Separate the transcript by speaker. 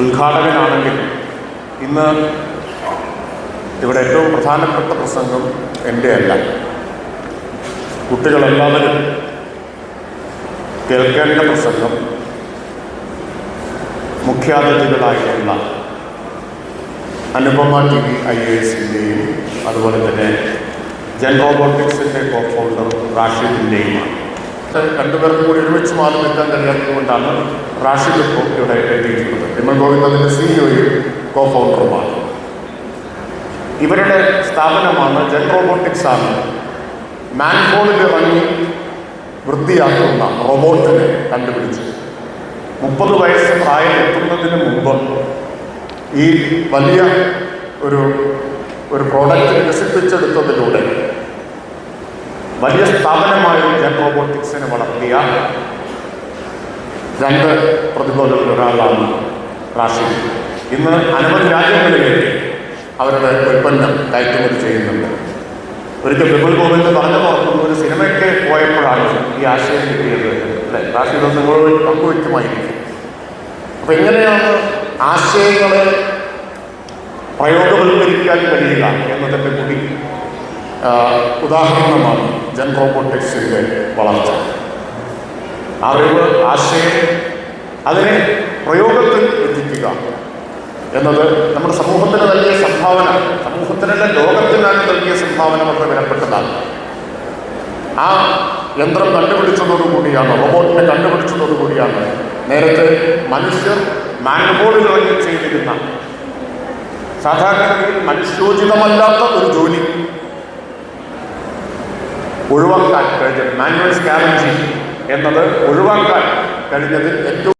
Speaker 1: ഉദ്ഘാടകനാണെങ്കിൽ ഇന്ന് ഇവിടെ ഏറ്റവും പ്രധാനപ്പെട്ട പ്രസംഗം എന്റെ അല്ല കുട്ടികളെല്ലാവരും കേൾക്കേണ്ട പ്രസംഗം മുഖ്യാതിഥികളായിട്ടുള്ള Anupama T V I A എസിന്റെയും അതുപോലെ തന്നെ ജൻ റോബോട്ടിക്സിന്റെ കോ ഫൗണ്ടർ റാഷിദിന്റെയുമാണ് രണ്ടുപേർക്കും കൂടി ഒരുമിച്ച് മാറി നിൽക്കാൻ കഴിയാത്തതുകൊണ്ടാണ് റാഷിദ് ഇപ്പോൾ ഇവിടെ എത്തിയിട്ടുള്ളത് വിമൽ ഗോവിന്ദത്തിന്റെ സിഇഒയും കോ ഫൗണ്ടറുമാണ് ഇവരുടെ സ്ഥാപനമാണ് ജെൻ റോബോട്ടിക്സ് ആണ്. മാൻഹോളിൽ ഇറങ്ങി വൃത്തിയാക്കുന്ന റോബോട്ടിനെ കണ്ടുപിടിച്ചു മുപ്പത് വയസ്സ് പ്രായം എത്തുന്നതിന് മുമ്പ് ഈ വലിയ ഒരു ഒരു പ്രോഡക്റ്റ് വികസിപ്പിച്ചെടുത്തതിലൂടെ വലിയ സ്ഥാപനമായി ഞാൻ റോബോട്ടിക്സിനെ വളർത്തിയ രണ്ട് പ്രതിഭകളിൽ ഒരാളാണ് റാഷിദ് ഇന്ന് അനവധി രാജ്യങ്ങളിലേക്ക് അവരുടെ ഉൽപ്പന്നം കയറ്റുമതി ചെയ്യുന്നുണ്ട്. ഒരിക്കൽ വിപുൽ ഗോവിന്ദ് പറഞ്ഞു ഓർക്കുന്നു ഒരു സിനിമയ്ക്ക് പോയപ്പോഴാണ് ഈ ആശയം കിട്ടിയത്. അല്ലേ? റാഷിദ് നിങ്ങളോട് പങ്കുവയ്ക്കുമായിരിക്കും അപ്പം എങ്ങനെയാണ് ആശയങ്ങളെ പ്രയോഗവൽക്കരിക്കാൻ കഴിയുക എന്നതിന്റെ കൂടി ഉദാഹരണമാണ് ജൻ റോബോട്ടിക്സിന്റെ വളർച്ച. അറിവ് ആശയം അതിനെ പ്രയോഗത്തിൽ എത്തിക്കുക എന്നത് നമ്മുടെ സമൂഹത്തിന് നൽകിയ സംഭാവന. സമൂഹത്തിനല്ല ലോകത്തിനാണ് നൽകിയ സംഭാവന വളരെ വിലപ്പെട്ടതാണ്. ആ യന്ത്രം കണ്ടുപിടിച്ചതോടുകൂടിയാണ് റോബോട്ടിനെ കണ്ടുപിടിച്ചതോടുകൂടിയാണ് നേരത്തെ മനുഷ്യർ മാൻഹോളിൽ ഇറങ്ങി ചെയ്തിരുന്ന സാധാരണ മനുഷ്യോചിതമല്ലാത്ത ഒരു ജോലി ഒഴിവാക്കാൻ കഴിഞ്ഞത്. മാനുവൽ സ്കാനിങ് എന്നത് ഒഴിവാക്കാൻ കഴിഞ്ഞതിൽ ഏറ്റവും